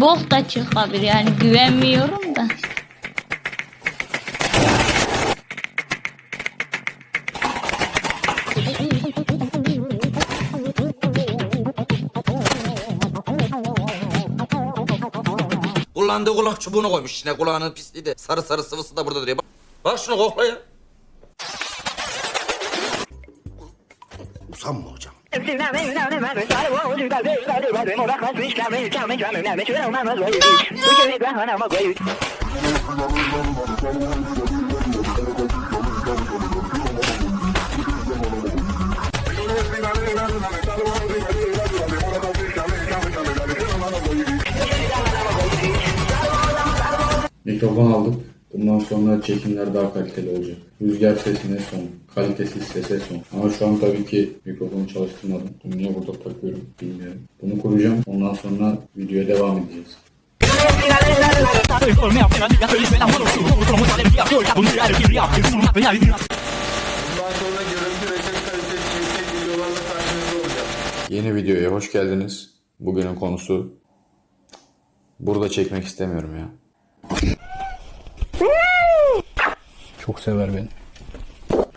Bok da çıkabilir yani güvenmiyorum da. Kullandığı kulak çubuğunu koymuş içine. Kulağının pisliği de sarı sarı sıvısı da burada duruyor. Bak, bak şunu kokla ya. Usanma hocam. Mikrofon aldık. Bundan sonra çekimler daha kaliteli olacak. Rüzgar sesine son, kalitesiz sese son. Ama şu an tabii ki mikrofonu çalıştırmadım. Bunu niye burada takıyorum bilmiyorum. Bunu kuracağım. Ondan sonra videoya devam edeceğiz. Bundan sonra görüntü ve ses kalitesi yüksek videolarla karşınızda olacağım. Yeni videoya hoş geldiniz. Bugünün konusu burada çekmek istemiyorum ya. Çok sever beni.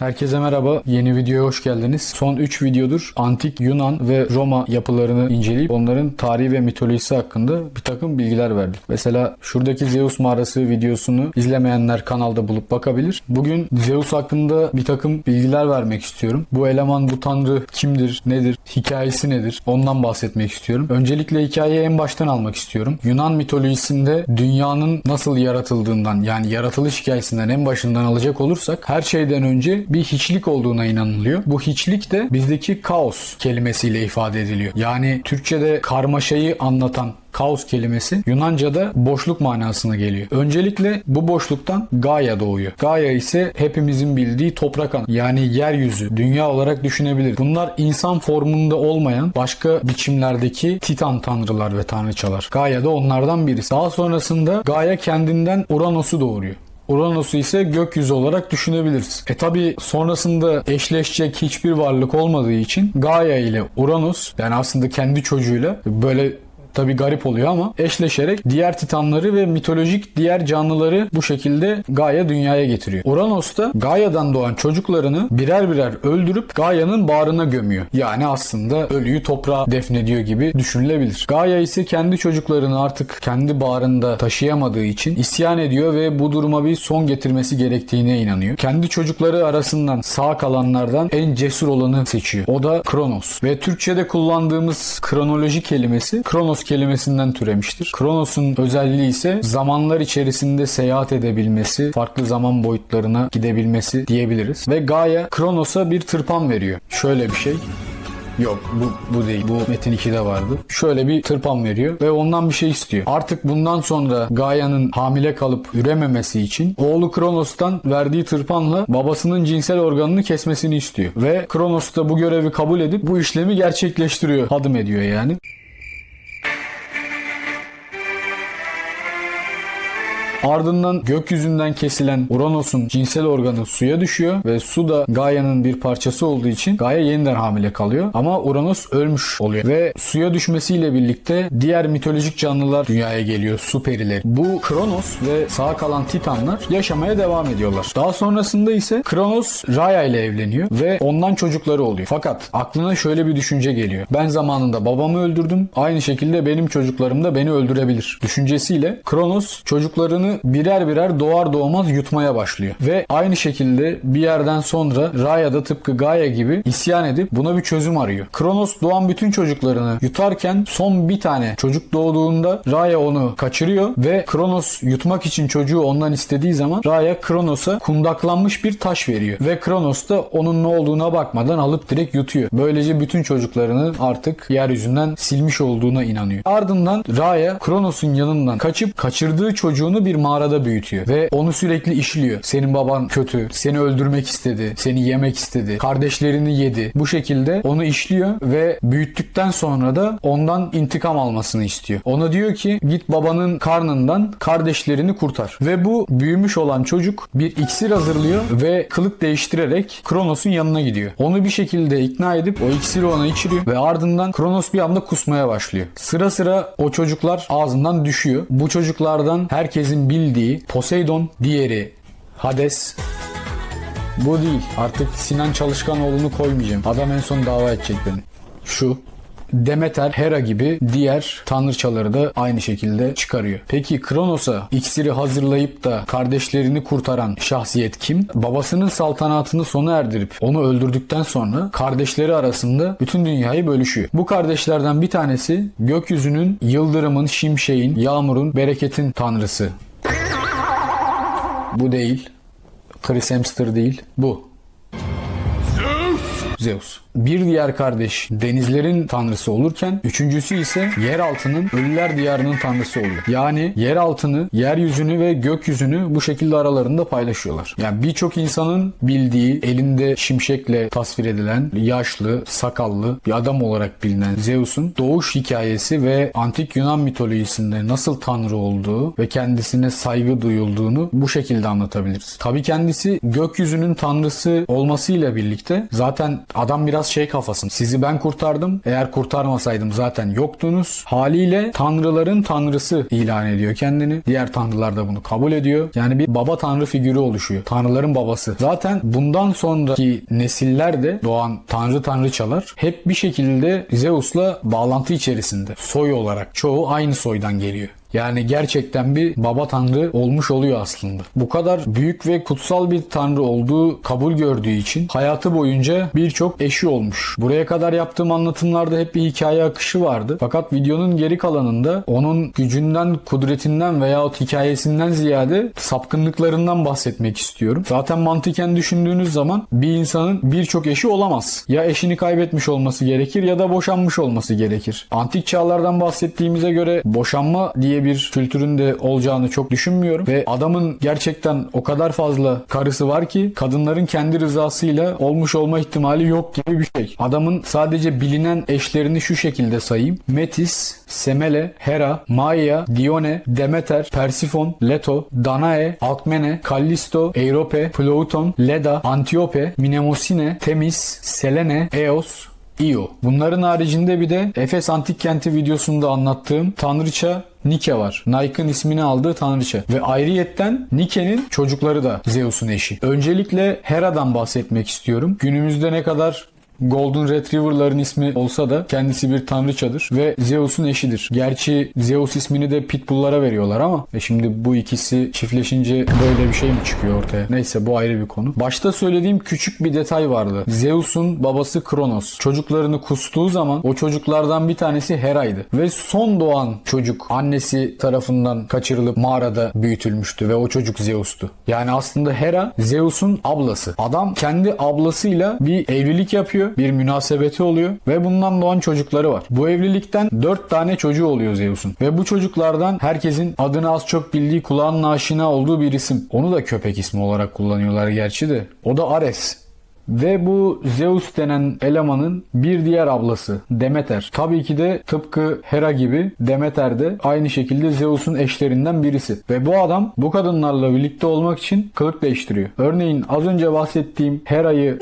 Herkese merhaba. Yeni videoya hoş geldiniz. Son 3 videodur antik Yunan ve Roma yapılarını inceleyip onların tarihi ve mitolojisi hakkında bir takım bilgiler verdik. Mesela şuradaki Zeus mağarası videosunu izlemeyenler kanalda bulup bakabilir. Bugün Zeus hakkında bir takım bilgiler vermek istiyorum. Bu eleman, bu tanrı kimdir, nedir, hikayesi nedir? Ondan bahsetmek istiyorum. Öncelikle hikayeyi en baştan almak istiyorum. Yunan mitolojisinde dünyanın nasıl yaratıldığından yani yaratılış hikayesinden en başından alacak olursak her şeyden önce bir hiçlik olduğuna inanılıyor. Bu hiçlik de bizdeki kaos kelimesiyle ifade ediliyor. Yani Türkçe'de karmaşayı anlatan Kaos kelimesi Yunanca'da boşluk manasına geliyor. Öncelikle bu boşluktan Gaia doğuyor. Gaia ise hepimizin bildiği toprak ana yani yeryüzü, dünya olarak düşünebilir. Bunlar insan formunda olmayan başka biçimlerdeki titan tanrılar ve tanrıçalar. Gaia da onlardan birisi. Daha sonrasında Gaia kendinden Uranos'u doğuruyor. Uranos'u ise gökyüzü olarak düşünebiliriz. E tabi sonrasında eşleşecek hiçbir varlık olmadığı için Gaia ile Uranos yani aslında kendi çocuğuyla böyle Tabi garip oluyor ama eşleşerek diğer titanları ve mitolojik diğer canlıları bu şekilde Gaia dünyaya getiriyor. Uranos da Gaia'dan doğan çocuklarını birer birer öldürüp Gaia'nın bağrına gömüyor. Yani aslında ölüyü toprağa defnediyor gibi düşünülebilir. Gaia ise kendi çocuklarını artık kendi bağrında taşıyamadığı için isyan ediyor ve bu duruma bir son getirmesi gerektiğine inanıyor. Kendi çocukları arasından sağ kalanlardan en cesur olanı seçiyor. O da Kronos. Ve Türkçe'de kullandığımız kronoloji kelimesi Kronos kelimesinden türemiştir. Kronos'un özelliği ise zamanlar içerisinde seyahat edebilmesi, farklı zaman boyutlarına gidebilmesi diyebiliriz. Ve Gaia Kronos'a bir tırpan veriyor. Şöyle bir şey. Yok bu, bu değil. Bu Metin 2'de vardı. Şöyle bir tırpan veriyor ve ondan bir şey istiyor. Artık bundan sonra Gaia'nın hamile kalıp ürememesi için oğlu Kronos'tan verdiği tırpanla babasının cinsel organını kesmesini istiyor. Ve Kronos da bu görevi kabul edip bu işlemi gerçekleştiriyor. Hadım ediyor yani. Ardından gökyüzünden kesilen Uranos'un cinsel organı suya düşüyor ve su da Gaia'nın bir parçası olduğu için Gaia yeniden hamile kalıyor. Ama Uranos ölmüş oluyor ve suya düşmesiyle birlikte diğer mitolojik canlılar dünyaya geliyor. Su perileri. Bu Kronos ve sağ kalan Titanlar yaşamaya devam ediyorlar. Daha sonrasında ise Kronos Raya ile evleniyor ve ondan çocukları oluyor. Fakat aklına şöyle bir düşünce geliyor. Ben zamanında babamı öldürdüm. Aynı şekilde benim çocuklarım da beni öldürebilir. Düşüncesiyle Kronos çocuklarını birer birer doğar doğmaz yutmaya başlıyor. Ve aynı şekilde bir yerden sonra Raya da tıpkı Gaia gibi isyan edip buna bir çözüm arıyor. Kronos doğan bütün çocuklarını yutarken son bir tane çocuk doğduğunda Raya onu kaçırıyor ve Kronos yutmak için çocuğu ondan istediği zaman Raya Kronos'a kundaklanmış bir taş veriyor. Ve Kronos da onun ne olduğuna bakmadan alıp direkt yutuyor. Böylece bütün çocuklarını artık yeryüzünden silmiş olduğuna inanıyor. Ardından Raya Kronos'un yanından kaçıp kaçırdığı çocuğunu bir mağarada büyütüyor ve onu sürekli işliyor. Senin baban kötü, seni öldürmek istedi, seni yemek istedi, kardeşlerini yedi. Bu şekilde onu işliyor ve büyüttükten sonra da ondan intikam almasını istiyor. Ona diyor ki git babanın karnından kardeşlerini kurtar. Ve bu büyümüş olan çocuk bir iksir hazırlıyor ve kılık değiştirerek Kronos'un yanına gidiyor. Onu bir şekilde ikna edip o iksiri ona içiriyor ve ardından Kronos bir anda kusmaya başlıyor. Sıra sıra o çocuklar ağzından düşüyor. Bu çocuklardan herkesin bildiği Poseidon, diğeri Hades, bu değil. Artık Sinan Çalışkanoğlu'nu koymayacağım. Adam en son dava edecek beni. Şu. Demeter, Hera gibi diğer tanrıçaları da aynı şekilde çıkarıyor. Peki Kronos'a iksiri hazırlayıp da kardeşlerini kurtaran şahsiyet kim? Babasının saltanatını sona erdirip onu öldürdükten sonra kardeşleri arasında bütün dünyayı bölüşüyor. Bu kardeşlerden bir tanesi gökyüzünün, yıldırımın, şimşeğin, yağmurun, bereketin tanrısı. Bu değil. Chris Hemsworth değil. Bu. Zeus. Bir diğer kardeş denizlerin tanrısı olurken üçüncüsü ise yeraltının ölüler diyarının tanrısı oluyor. Yani yeraltını, yeryüzünü ve gökyüzünü bu şekilde aralarında paylaşıyorlar. Yani birçok insanın bildiği elinde şimşekle tasvir edilen yaşlı, sakallı bir adam olarak bilinen Zeus'un doğuş hikayesi ve antik Yunan mitolojisinde nasıl tanrı olduğu ve kendisine saygı duyulduğunu bu şekilde anlatabiliriz. Tabii kendisi gökyüzünün tanrısı olmasıyla birlikte zaten adam biraz şey kafasın. Sizi ben kurtardım. Eğer kurtarmasaydım zaten yoktunuz. Haliyle tanrıların tanrısı ilan ediyor kendini. Diğer tanrılar da bunu kabul ediyor. Yani bir baba tanrı figürü oluşuyor. Tanrıların babası. Zaten bundan sonraki nesiller de doğan tanrı tanrıçalar hep bir şekilde Zeus'la bağlantı içerisinde. Soy olarak. Çoğu aynı soydan geliyor. Yani gerçekten bir baba tanrı olmuş oluyor aslında. Bu kadar büyük ve kutsal bir tanrı olduğu kabul gördüğü için hayatı boyunca birçok eşi olmuş. Buraya kadar yaptığım anlatımlarda hep bir hikaye akışı vardı. Fakat videonun geri kalanında onun gücünden, kudretinden veyahut hikayesinden ziyade sapkınlıklarından bahsetmek istiyorum. Zaten mantıken düşündüğünüz zaman bir insanın birçok eşi olamaz. Ya eşini kaybetmiş olması gerekir ya da boşanmış olması gerekir. Antik çağlardan bahsettiğimize göre boşanma diye bir kültürün de olacağını çok düşünmüyorum ve adamın gerçekten o kadar fazla karısı var ki kadınların kendi rızasıyla olmuş olma ihtimali yok gibi bir şey. Adamın sadece bilinen eşlerini şu şekilde sayayım. Metis, Semele, Hera, Maia, Dione, Demeter, Persifon, Leto, Danae, Alkmene, Kallisto, Eirope, Plouton, Leda, Antiope, Mnemosine, Temis, Selene, Eos, Io. Bunların haricinde bir de Efes Antik Kenti videosunda anlattığım tanrıça Nike var. Nike'ın ismini aldığı tanrıça. Ve ayrıyetten Nike'nin çocukları da Zeus'un eşi. Öncelikle Hera'dan bahsetmek istiyorum. Günümüzde ne kadar Golden Retriever'ların ismi olsa da kendisi bir tanrıçadır ve Zeus'un eşidir. Gerçi Zeus ismini de Pitbull'lara veriyorlar ama e şimdi bu ikisi çiftleşince böyle bir şey mi çıkıyor ortaya? Neyse bu ayrı bir konu. Başta söylediğim küçük bir detay vardı. Zeus'un babası Kronos. Çocuklarını kustuğu zaman o çocuklardan bir tanesi Hera'ydı. Ve son doğan çocuk annesi tarafından kaçırılıp mağarada büyütülmüştü ve o çocuk Zeus'tu. Yani aslında Hera Zeus'un ablası. Adam kendi ablasıyla bir evlilik yapıyor bir münasebeti oluyor ve bundan doğan çocukları var. Bu evlilikten 4 tane çocuğu oluyor Zeus'un. Ve bu çocuklardan herkesin adını az çok bildiği kulağının aşina olduğu bir isim. Onu da köpek ismi olarak kullanıyorlar gerçi de. O da Ares. Ve bu Zeus denen elemanın bir diğer ablası Demeter. Tabii ki de tıpkı Hera gibi Demeter de aynı şekilde Zeus'un eşlerinden birisi. Ve bu adam bu kadınlarla birlikte olmak için kılık değiştiriyor. Örneğin az önce bahsettiğim Hera'yı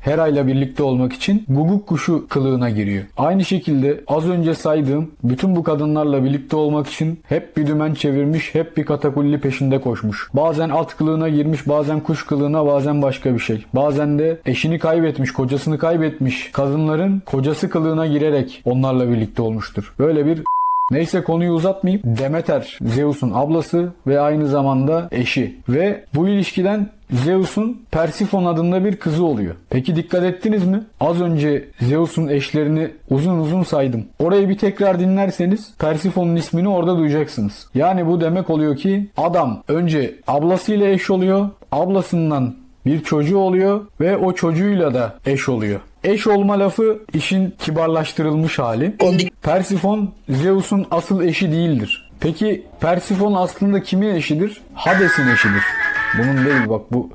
Hera ile birlikte olmak için guguk kuşu kılığına giriyor. Aynı şekilde az önce saydığım bütün bu kadınlarla birlikte olmak için hep bir dümen çevirmiş, hep bir katakulli peşinde koşmuş. Bazen at kılığına girmiş, bazen kuş kılığına, bazen başka bir şey. Bazen de eşini kaybetmiş, kocasını kaybetmiş kadınların kocası kılığına girerek onlarla birlikte olmuştur. Böyle bir Neyse konuyu uzatmayayım. Demeter Zeus'un ablası ve aynı zamanda eşi. Ve bu ilişkiden Zeus'un Persifon adında bir kızı oluyor. Peki dikkat ettiniz mi? Az önce Zeus'un eşlerini uzun uzun saydım. Orayı bir tekrar dinlerseniz Persifon'un ismini orada duyacaksınız. Yani bu demek oluyor ki adam önce ablasıyla eş oluyor. Ablasından bir çocuğu oluyor ve o çocuğuyla da eş oluyor. Eş olma lafı işin kibarlaştırılmış hali. Persifon Zeus'un asıl eşi değildir. Peki Persifon aslında kimin eşidir? Hades'in eşidir. Bunun değil bak bu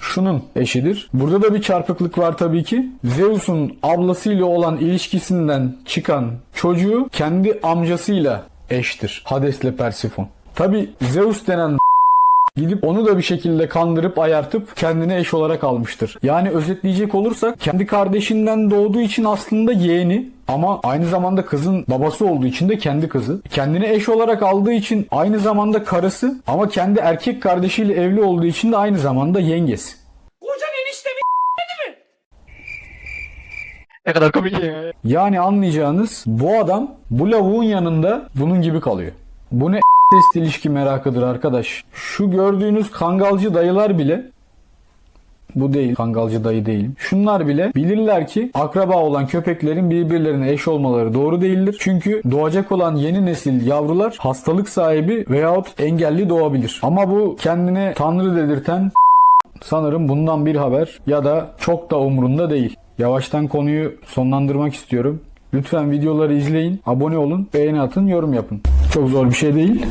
şunun eşidir. Burada da bir çarpıklık var tabii ki. Zeus'un ablasıyla olan ilişkisinden çıkan çocuğu kendi amcasıyla eştir. Hades'le Persifon. Tabii Zeus denen gidip onu da bir şekilde kandırıp ayartıp kendine eş olarak almıştır. Yani özetleyecek olursak kendi kardeşinden doğduğu için aslında yeğeni ama aynı zamanda kızın babası olduğu için de kendi kızı. Kendine eş olarak aldığı için aynı zamanda karısı ama kendi erkek kardeşiyle evli olduğu için de aynı zamanda yengesi. Ne kadar komik ya. Yani anlayacağınız bu adam bu lavuğun yanında bunun gibi kalıyor. Bu ne test ilişki merakıdır arkadaş. Şu gördüğünüz kangalcı dayılar bile bu değil kangalcı dayı değilim. Şunlar bile bilirler ki akraba olan köpeklerin birbirlerine eş olmaları doğru değildir. Çünkü doğacak olan yeni nesil yavrular hastalık sahibi veyahut engelli doğabilir. Ama bu kendine tanrı dedirten sanırım bundan bir haber ya da çok da umurunda değil. Yavaştan konuyu sonlandırmak istiyorum. Lütfen videoları izleyin, abone olun, beğeni atın, yorum yapın. Çok zor bir şey değil.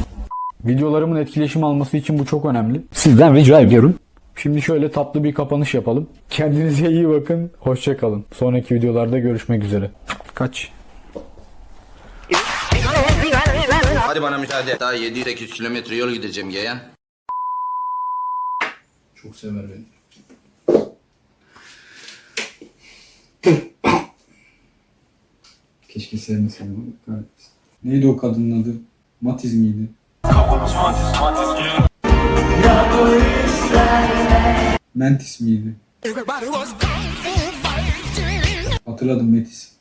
Videolarımın etkileşim alması için bu çok önemli. Sizden rica ediyorum. Şimdi şöyle tatlı bir kapanış yapalım. Kendinize iyi bakın. Hoşça kalın. Sonraki videolarda görüşmek üzere. Kaç. Hadi bana müsaade. Daha 7-8 kilometre yol gideceğim yeğen. Çok sever beni. Keşke sevmeseydim. Neydi o kadının adı? Matiz miydi? Mentis miydi? Hatırladım Metis.